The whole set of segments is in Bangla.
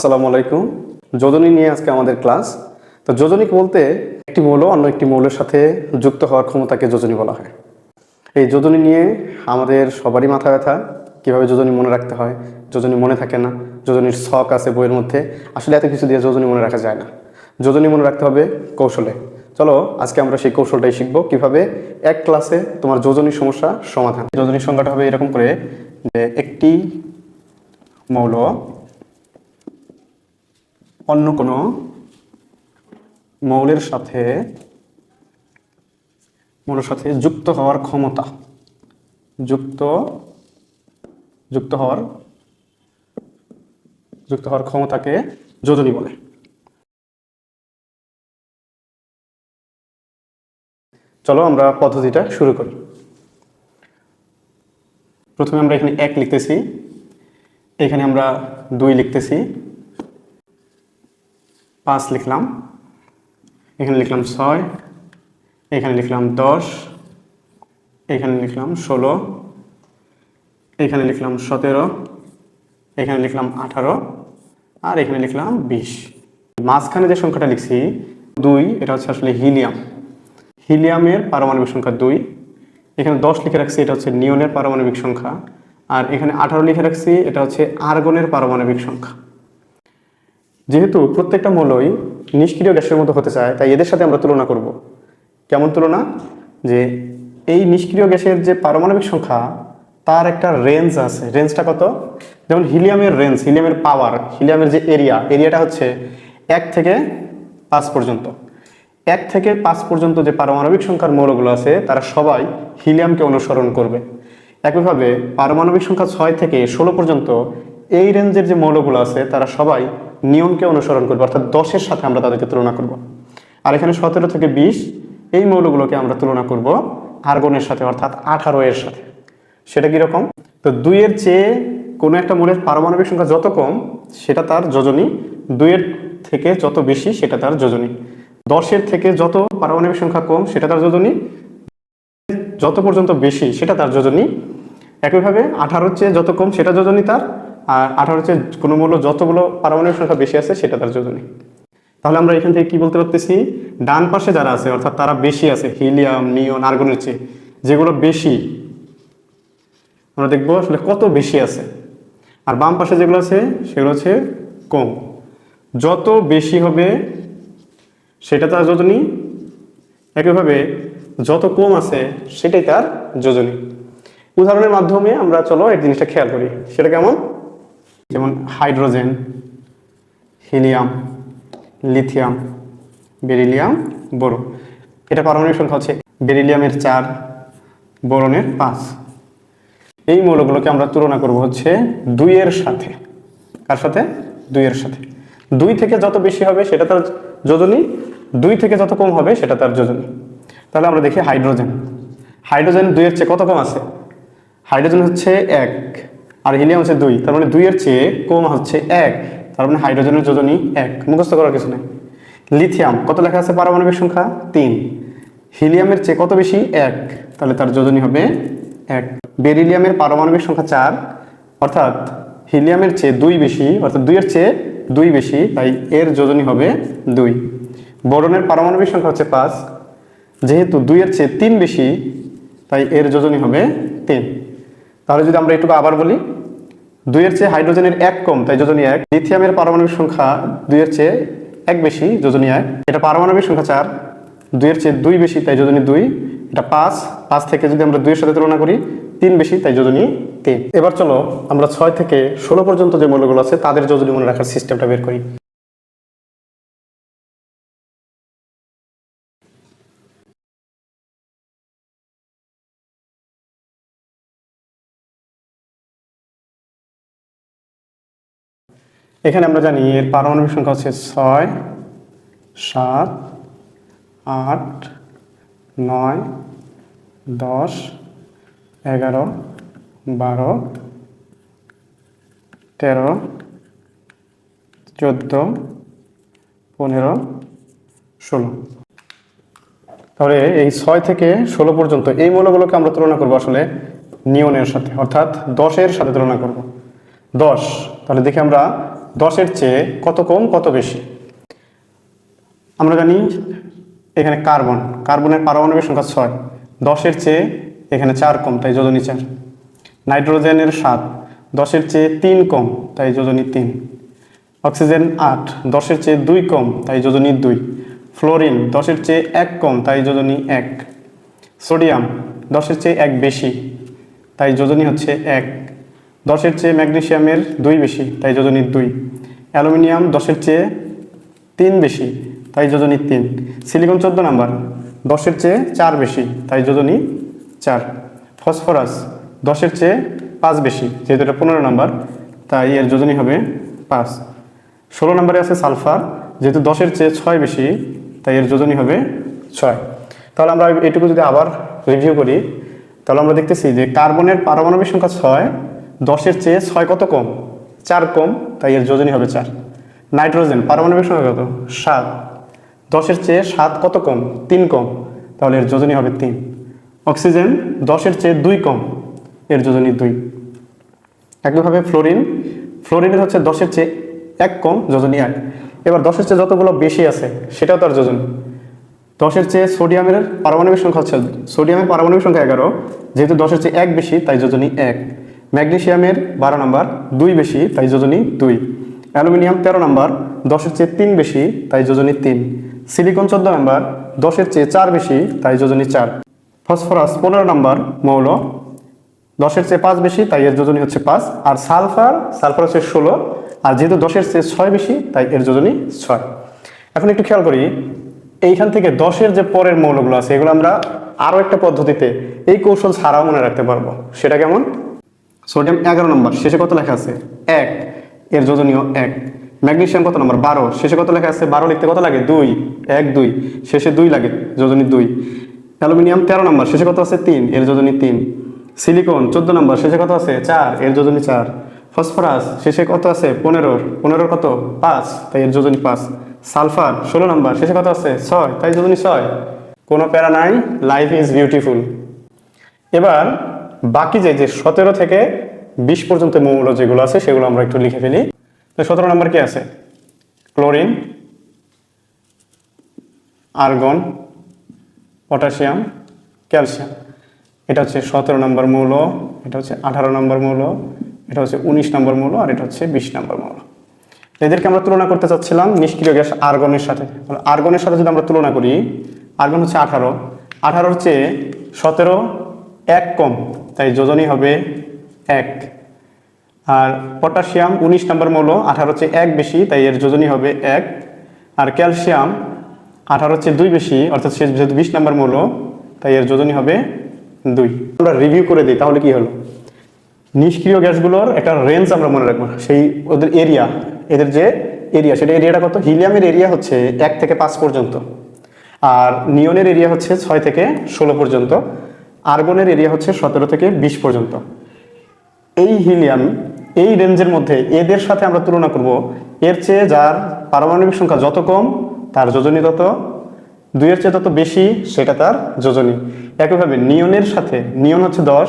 আসসালামু আলাইকুম। যোজনী নিয়ে আজকে আমাদের ক্লাস। তো যোজনী বলতে একটি মৌল, অন্য একটি মৌলের সাথে যুক্ত হওয়ার ক্ষমতাকে যোজনী বলা হয়। এই যোজনী নিয়ে আমাদের সবারই মাথা ব্যথা। কীভাবে যোজনী মনে রাখতে হয়? যোজনী মনে থাকে না। যোজনীর শখ আছে বইয়ের মধ্যে। আসলে এত কিছু দিয়ে যোজনী মনে রাখা যায় না। যোজনী মনে রাখতে হবে কৌশলে। চলো, আজকে আমরা সেই কৌশলটাই শিখব। কীভাবে এক ক্লাসে তোমার যোজনী সমস্যা সমাধান। যোজনীর সংখ্যাটা হবে এরকম করে যে একটি মৌল অন্য কোনো মৌলের সাথে মৌলের সাথে যুক্ত হওয়ার ক্ষমতা, যুক্ত যুক্ত হওয়ার যুক্ত হওয়ার ক্ষমতাকে যোজনী বলে। চলো আমরা পদ্ধতিটা শুরু করি। প্রথমে আমরা এখানে এক লিখতেছি, এখানে আমরা দুই লিখতেছি। পাঁচ লিখলাম। এখানে লিখলাম ছয়, এখানে লিখলাম দশ, এখানে লিখলাম ষোলো, এখানে লিখলাম সতেরো, এখানে লিখলাম আঠারো, আর এখানে লিখলাম বিশ। মাঝখানে যে সংখ্যাটা লিখছি, দুই, এটা হচ্ছে আসলে হিলিয়াম। হিলিয়ামের পারমাণবিক সংখ্যা দুই। এখানে দশ লিখে রাখছি, এটা হচ্ছে নিয়নের পারমাণবিক সংখ্যা। আর এখানে আঠারো লিখে রাখছি, এটা হচ্ছে আর্গনের পারমাণবিক সংখ্যা। যেহেতু প্রত্যেকটা মৌলই নিষ্ক্রিয় গ্যাসের মতো হতে চায়, তাই এদের সাথে আমরা তুলনা করব। কেমন তুলনা? যে এই নিষ্ক্রিয় গ্যাসের যে পারমাণবিক সংখ্যা, তার একটা রেঞ্জ আছে। রেঞ্জটা কত? যেমন হিলিয়ামের রেঞ্জ হিলিয়ামের পাওয়ার হিলিয়ামের যে এরিয়া এরিয়াটা হচ্ছে এক থেকে পাঁচ পর্যন্ত। এক থেকে পাঁচ পর্যন্ত যে পারমাণবিক সংখ্যার মৌলগুলো আছে, তারা সবাই হিলিয়ামকে অনুসরণ করবে। একইভাবে পারমাণবিক সংখ্যা ছয় থেকে ষোলো পর্যন্ত এই রেঞ্জের যে মৌলগুলো আছে, তারা সবাই নিয়মকে অনুসরণ করবে, অর্থাৎ দশের সাথে আমরা তাদেরকে তুলনা করব। আর এখানে সতেরো থেকে বিশ, এই মৌলগুলোকে আমরা তুলনা করব আর্গনের সাথে, অর্থাৎ আঠারো এর সাথে। সেটা কীরকম? তো দুইয়ের চেয়ে কোনো একটা মৌলের পারমাণবিক সংখ্যা যত কম, সেটা তার যোজনী। দুইয়ের থেকে যত বেশি, সেটা তার যোজনী। দশের থেকে যত পারমাণবিক সংখ্যা কম, সেটা তার যোজনী। যত পর্যন্ত বেশি, সেটা তার যোজনী। একইভাবে আঠারোর চেয়ে যত কম, সেটা যোজনী তার। আর আঠারো হচ্ছে কোনো মূল্য যতগুলো পারমাণবিক সংখ্যা বেশি আছে সেটা তার যোজনী তাহলে আমরা এখান থেকে কি বলতে পারতেছি? ডান পাশে যারা আছে, অর্থাৎ তারা বেশি আছে, হিলিয়াম, নিয়ন, আর্গনের চেয়ে, যেগুলো বেশি, আমরা দেখব আসলে কত বেশি আছে। আর বাম পাশে যেগুলো আছে, সেগুলো হচ্ছে কম। যত বেশি হবে, সেটা তার যোজনী। একইভাবে যত কম আছে, সেটাই তার যোজনী। উদাহরণের মাধ্যমে আমরা চলো এই জিনিসটা খেয়াল করি, সেটা কেমন? যেমন hydrogen, helium, lithium, beryllium boron এটা পারমাণবিক সংখ্যা হচ্ছে বেরিলিয়ামের চার, বোরনের পাঁচ। এই মৌলগুলোকে আমরা তুলনা করব হচ্ছে দুইয়ের সাথে। কার সাথে? দুইয়ের সাথে। দুই থেকে যত বেশি হবে সেটা তার যোজনী, দুই থেকে যত কম হবে সেটা তার যোজনী। তাহলে আমরা দেখি হাইড্রোজেন। হাইড্রোজেন দুইয়ের চেয়ে কত কম আছে? হাইড্রোজেন হচ্ছে এক। আর হিলিয়াম হচ্ছে দুই, তার মানে দুইয়ের চেয়ে কম হচ্ছে এক, তার মানে হাইড্রোজেনের যোজনী এক। মুখস্থ করার কিছু নেই। লিথিয়াম কত লেখা আছে পারমাণবিক সংখ্যা? তিন। হিলিয়ামের চেয়ে কত বেশি? এক। তাহলে তার যোজনী হবে এক। বেরিলিয়ামের পারমাণবিক সংখ্যা চার, অর্থাৎ হিলিয়ামের চেয়ে দুই বেশি, অর্থাৎ দুইয়ের চেয়ে দুই বেশি, তাই এর যোজনী হবে দুই। বোরনের পারমাণবিক সংখ্যা হচ্ছে পাঁচ। যেহেতু দুইয়ের চেয়ে তিন বেশি, তাই এর যোজনী হবে তিন। তাহলে যদি আমরা একটু আবার বলি দুইয়ের চেয়ে হাইড্রোজেনের এক কম, তাই যোজনী এক। লিথিয়ামের পারমাণবিক সংখ্যা দুইয়ের চেয়ে এক বেশি, যোজনী এক। এটা পারমাণবিক সংখ্যা চার দুইয়ের চেয়ে দুই বেশি, তাই যোজনী দুই। এটা পাঁচ পাঁচ থেকে যদি আমরা দুইয়ের সাথে তুলনা করি, তিন বেশি, তাই যোজনী তিন। এবার চলো আমরা ছয় থেকে ষোলো পর্যন্ত যে মূল্যগুলো আছে, তাদের যোজনী মনে রাখার সিস্টেমটা বের করি। এখানে আমরা জানি এর পারমাণবিক সংখ্যা হচ্ছে ছয়, সাত, আট, নয়, দশ, এগারো, বারো, তেরো, চোদ্দ, পনেরো, ষোলো। তাহলে এই ছয় থেকে ষোলো পর্যন্ত এই মৌলগুলোকে আমরা তুলনা করব আসলে নিয়নের সাথে, অর্থাৎ দশের সাথে তুলনা করব। দশ, তাহলে দেখি আমরা দশের চেয়ে কত কম, কত বেশি? আমরা জানি এখানে কার্বন, কার্বনের পারমাণবিক সংখ্যা ছয়। দশের চেয়ে এখানে চার কম, তাই যোজনী চার। নাইট্রোজেনের সাত, দশের চেয়ে তিন কম, তাই যোজনী তিন। অক্সিজেন আট, দশের চেয়ে দুই কম, তাই যোজনী দুই। ফ্লোরিন, দশের চেয়ে এক কম, তাই যোজনী এক। সোডিয়াম, দশের চেয়ে এক বেশি, তাই যোজনী হচ্ছে এক। দশের চেয়ে ম্যাগনেসিয়ামের দুই বেশি, তাই যোজনী দুই। অ্যালুমিনিয়াম দশের চেয়ে তিন বেশি, তাই যোজনী তিন। সিলিকন চোদ্দ নাম্বার, দশের চেয়ে চার বেশি, তাই যোজনী চার। ফসফরাস, দশের চেয়ে পাঁচ বেশি, যেহেতু এটা পনেরো নাম্বার, তাই এর যোজনী হবে পাঁচ। ষোলো নম্বরে আছে সালফার, যেহেতু দশের চেয়ে ছয় বেশি, তাই এর যোজনী হবে ছয়। তাহলে আমরা এটুকু যদি আবার রিভিউ করি, তাহলে আমরা দেখতেছি যে কার্বনের পারমাণবিক সংখ্যা ছয় দশের চেয়ে ছয় কত কম? চার কম, তাই এর যোজনী হবে চার। নাইট্রোজেন পারমাণবিক সংখ্যা কত? সাত। দশের চেয়ে সাত কত কম? তিন কম, তাহলে এর যোজনী হবে তিন। অক্সিজেন দশের চেয়ে দুই কম, এর যোজনী দুই। একইভাবে ফ্লোরিন ফ্লোরিনের হচ্ছে দশের চেয়ে এক কম, যোজনী এক। এবার দশের চেয়ে যতগুলো বেশি আছে, সেটাও তার যোজনী। দশের চেয়ে সোডিয়ামের পারমাণবিক সংখ্যা হচ্ছে, সোডিয়ামের পারমাণবিক সংখ্যা এগারো, যেহেতু দশের চেয়ে এক বেশি, তাই যোজনী এক। ম্যাগনেসিয়ামের বারো নাম্বার, দুই বেশি, তাই যোজনী দুই। অ্যালুমিনিয়াম তেরো নাম্বার, দশের চেয়ে তিন বেশি, তাই যোজনী তিন। সিলিকন চোদ্দ নাম্বার, দশের চেয়ে চার বেশি, তাই যোজনী চার। ফসফরাস পনেরো নাম্বার, মৌল, দশের চেয়ে পাঁচ বেশি, তাই এর যোজনী হচ্ছে পাঁচ। আর সালফার সালফার হচ্ছে ষোলো। আর যেহেতু দশের চেয়ে ছয় বেশি, তাই এর যোজনী ছয়। এখন একটু খেয়াল করি, এইখান থেকে দশের যে পরের মৌলগুলো আছে, এগুলো আমরা আরও একটা পদ্ধতিতে এই কৌশল ছাড়াও মনে রাখতে পারব। সেটা কেমন? সোডিয়াম এগারো নম্বর, শেষে কত লেখা আছে? এক। এর যোজনীয় এক। ম্যাগনেশিয়াম কত নম্বর? বারো। শেষে কত লেখা আছে? বারো লিখতে কত লাগে? দুই। এক, দুই। শেষে দুই লাগে, যোজনী দুই। অ্যালুমিনিয়াম তেরো নম্বর, শেষে কত আছে? তিন। এর যোজনী তিন। সিলিকন চোদ্দ নম্বর, শেষে কত আছে? চার। এর যোজনী চার। ফসফরাস, শেষে কত আছে? পনেরোর পনেরোর কত? পাঁচ। তাই এর যোজনী পাঁচ। সালফার, ষোলো নম্বর, শেষে কত আছে? ছয়। তাই যোজনী ছয়। কোনো প্যারা নাই? লাইফ ইজ বিউটিফুল এবার বাকি যে যে সতেরো থেকে বিশ পর্যন্ত মৌল যেগুলো আছে, সেগুলো আমরা একটু লিখে ফেলি। তো সতেরো নম্বর কি আছে? Chlorine, argon, potassium, calcium. এটা হচ্ছে সতেরো নম্বর মৌল, এটা হচ্ছে আঠারো নম্বর মৌল, এটা হচ্ছে উনিশ নম্বর মৌল, আর এটা হচ্ছে বিশ নম্বর মৌল। এদেরকে আমরা তুলনা করতে চাচ্ছিলাম নিষ্ক্রিয় গ্যাস আর্গনের সাথে। আর্গনের সাথে যদি আমরা তুলনা করি, আর্গন হচ্ছে আঠারো, আঠারোর চেয়ে সতেরো এক কম, তাই যোজনী হবে এক। আর পটাশিয়াম উনিশ নম্বর মৌল, আঠারো চেয়ে এক বেশি, তাই এর যোজনী হবে এক। আর ক্যালসিয়াম, আঠারো চেয়ে দুই বেশি, অর্থাৎ সে যেহেতু বিশ নম্বর মৌল, তাই এর যোজনী হবে দুই। আমরা রিভিউ করে দিই, তাহলে কি হলো? নিষ্ক্রিয় গ্যাসগুলোর একটা রেঞ্জ আমরা মনে রাখব, সেই ওদের এরিয়া এদের যে এরিয়া সেটা এরিয়াটা কত? হিলিয়ামের এরিয়া হচ্ছে এক থেকে পাঁচ পর্যন্ত, আর নিয়নের এরিয়া হচ্ছে ছয় থেকে ষোলো পর্যন্ত। আর্গনের এরিয়া হচ্ছে সতেরো থেকে বিশ পর্যন্ত। এই হিলিয়াম, এই রেঞ্জের মধ্যে এদের সাথে আমরা তুলনা করব। এর চেয়ে যার পারমাণবিক সংখ্যা যত কম, তার যোজনী তত, দুইয়ের চেয়ে তত বেশি, সেটা তার যোজনী। একইভাবে নিয়নের সাথে, নিয়ন হচ্ছে দশ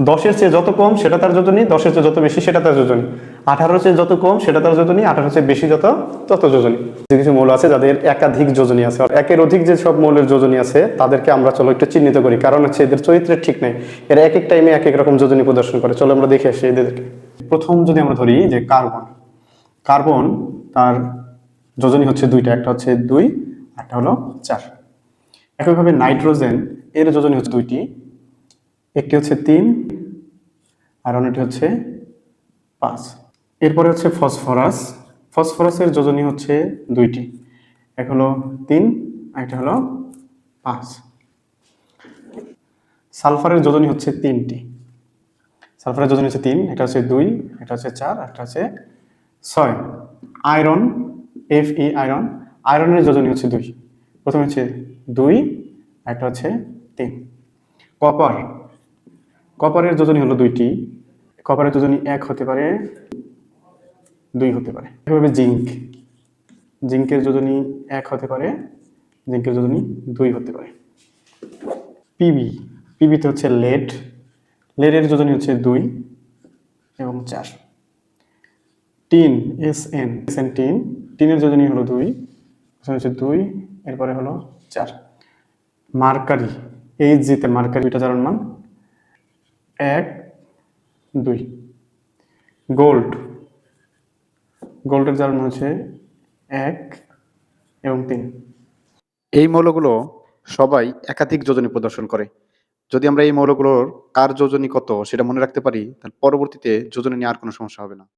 দশের চেয়ে যত কম, সেটা তার যোজনী দশের চেয়ে যত বেশি, সেটা তার যোজনী আঠারোর চেয়ে যত কম, সেটা তার যোজনী আঠারোর চেয়ে বেশি যত, তত যোজনী। কিছু কিছু মৌল আছে, যাদের একাধিক যোজনী আছে একের অধিক যে সব মৌলের যোজনী আছে, তাদেরকে আমরা চলো একটু চিহ্নিত করি। কারণ হচ্ছে এদের চরিত্রের ঠিক নেই। এরা এক এক টাইমে এক এক রকম যোজনী প্রদর্শন করে। চলো আমরা দেখে আসি এদেরকে। প্রথম যদি আমরা ধরি, যে কার্বন। কার্বন, তার যোজনী হচ্ছে দুইটা। একটা হচ্ছে দুই একটা হলো চার। একইভাবে নাইট্রোজেন, এর যোজনী হচ্ছে দুইটি। একটি হচ্ছে তিন, আর অন্যটি হচ্ছে পাঁচ। এরপরে হচ্ছে ফসফরাস। ফসফরাসের যোজনী হচ্ছে দুইটি। এক হলো তিন একটা হলো পাঁচ। সালফারের যোজনী হচ্ছে তিনটি। সালফারের যোজনী হচ্ছে তিন এটা হচ্ছে দুই এটা হচ্ছে চার একটা হচ্ছে ছয়। আয়রন এফ ই আয়রন, আয়রনের যোজনী হচ্ছে দুই। প্রথমে হচ্ছে দুই একটা হচ্ছে তিন। কপার কপারের যোজনী হলো দুইটি। কপারের যোজনী এক হতে পারে, দুই হতে পারে। এভাবে জিঙ্ক। জিঙ্কের যোজনী এক হতে পারে, জিঙ্কের যোজনী দুই হতে পারে। পিবি। পিবিতে হচ্ছে লেড। লেডের যোজনী হচ্ছে দুই এবং চার। Tin, S N. S N tin. টিনের যোজনী হলো দুই হচ্ছে দুই, এরপরে হলো চার। মার্কারি। এইচ জিতে মার্কারি, দুইটা মান এক, দুই। গোল্ড গোল্ডের যার মান হচ্ছে এক এবং তিন। এই মৌলগুলো সবাই একাধিক যোজনী প্রদর্শন করে। যদি আমরা এই মৌলগুলোর কার যোজনী কত সেটা মনে রাখতে পারি, তাহলে পরবর্তীতে যোজনী নিয়ে আর কোনো সমস্যা হবে না।